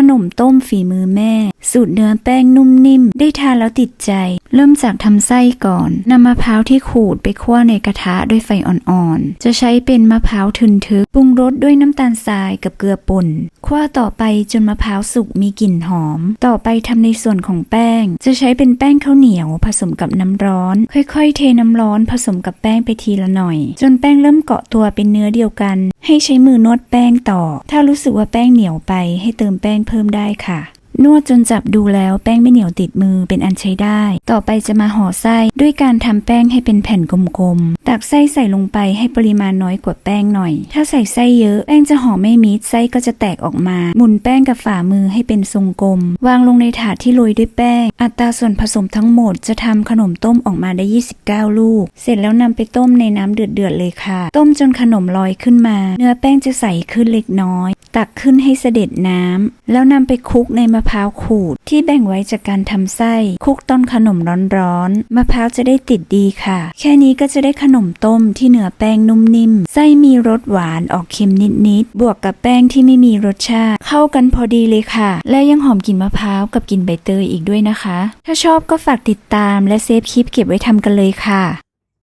ขนมต้มฝีมือแม่ สูตรเนื้อแป้งนุ่มนิ่ม ได้ทานแล้วติดใจ เริ่มจากทำไส้ก่อนนำมะพร้าวที่ขูดไปคั่วในกระทะด้วยไฟอ่อนๆ จะใช้เป็นมะพร้าวทึนทึกปรุงรสด้วยน้ำตาลทรายกับเกลือป่นคั่วต่อไปจนมะพร้าวสุกมีกลิ่นหอม ต่อไปทำในส่วนของแป้ง จะใช้เป็นแป้งข้าวเหนียว ผสมกับน้ำร้อน ค่อยๆ เทน้ำร้อนผสมกับแป้งไปทีละหน่อย จนแป้งเริ่มเกาะตัวเป็นเนื้อเดียวกัน ให้ใช้มือนวดแป้งต่อ ถ้ารู้สึกว่าแป้งเหนียวไปให้เติมแป้งเพิ่มได้ค่ะ นวดจนจับดูแล้วแป้งไม่เหนียวติดมือเป็นอันใช้ได้ ต่อไปจะมาห่อไส้ด้วยการทำแป้งให้เป็นแผ่นกลมๆ ตักไส้ใส่ลงไปให้ปริมาณน้อยกว่าแป้งหน่อย ถ้าใส่ไส้เยอะแป้งจะห่อไม่มิดไส้ก็จะแตกออกมา หมุนแป้งกับฝ่ามือให้เป็นทรงกลม วางลงในถาดที่โรยด้วยแป้ง อัตราส่วนผสมทั้งหมดจะทำขนมต้มออกมาได้ 29 ลูก เสร็จแล้วนำไปต้มในน้ำเดือดๆเลยค่ะ ต้มจนขนมลอยขึ้นมา เนื้อแป้งจะใสขึ้นเล็กน้อย ตักขึ้นให้เสด็จน้ำ แล้วนำไปคลุกในมะพร้าวขูดที่แบ่งไว้จากการทำไส้คลุกต้นขนมร้อนๆมะพร้าวจะได้ติดดีค่ะ แค่นี้ก็จะได้ขนมต้มที่เนื้อแป้งนุ่มนิ่มไส้มีรสหวานออกเค็มนิดๆบวกกับแป้งที่ไม่มีรสชาติ เข้ากันพอดีเลยค่ะ และยังหอมกลิ่นมะพร้าวกับกลิ่นใบเตยอีกด้วยนะคะ ถ้าชอบก็ฝากติดตามและเซฟคลิปเก็บไว้ทำกันเลยค่ะ